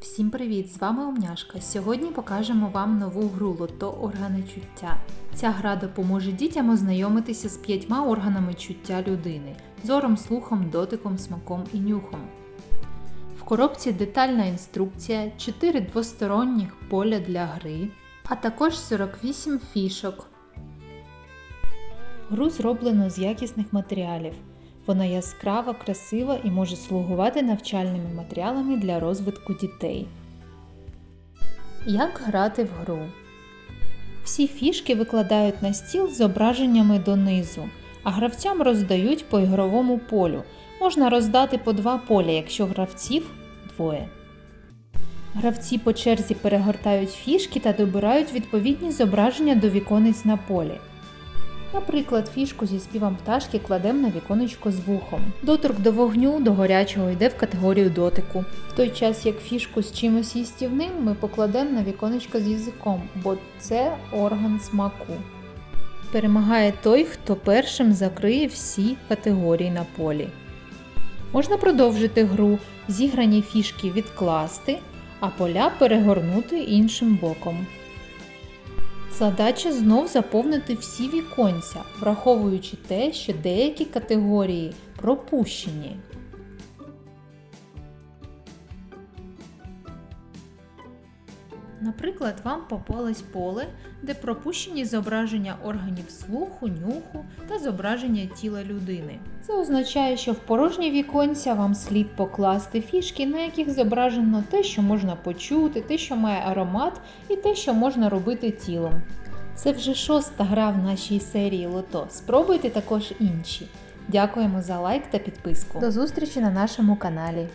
Всім привіт! З вами Омняшка. Сьогодні покажемо вам нову гру Лото органи чуття. Ця гра допоможе дітям ознайомитися з п'ятьма органами чуття людини: зором, слухом, дотиком, смаком і нюхом. В коробці детальна інструкція, 4 двосторонніх поля для гри, а також 48 фішок. Гру зроблено з якісних матеріалів. Вона яскрава, красива і може слугувати навчальними матеріалами для розвитку дітей. Як грати в гру? Всі фішки викладають на стіл з зображеннями донизу, а гравцям роздають по ігровому полю. Можна роздати по два поля, якщо гравців двоє. Гравці по черзі перегортають фішки та добирають відповідні зображення до віконець на полі. Наприклад, фішку зі співом пташки кладемо на віконечко з вухом. Доторк до вогню, до гарячого йде в категорію дотику. В той час як фішку з чимось їстівним ми покладемо на віконечко з язиком, бо це орган смаку. Перемагає той, хто першим закриє всі категорії на полі. Можна продовжити гру, зіграні фішки відкласти, а поля перегорнути іншим боком. Задача знов заповнити всі віконця, враховуючи те, що деякі категорії пропущені. Наприклад, вам попалось поле, де пропущені зображення органів слуху, нюху та зображення тіла людини. Це означає, що в порожні віконця вам слід покласти фішки, на яких зображено те, що можна почути, те, що має аромат, і те, що можна робити тілом. Це вже шоста гра в нашій серії Лото. Спробуйте також інші. Дякуємо за лайк та підписку. До зустрічі на нашому каналі.